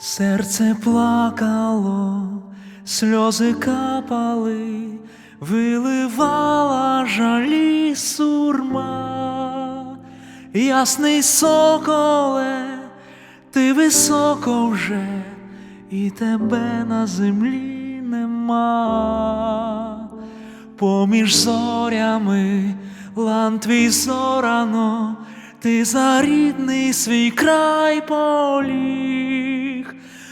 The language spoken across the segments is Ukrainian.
Серце плакало, сльози капали, виливала жалі сурма, ясний соколе, ти високо вже, і тебе на землі нема. Поміж зорями лан твій зорано, ти за рідний свій край поліг,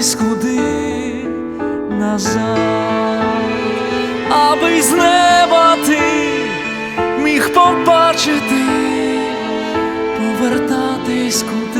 повертатись куди назад, аби з неба ти міг побачити, повертатись куди.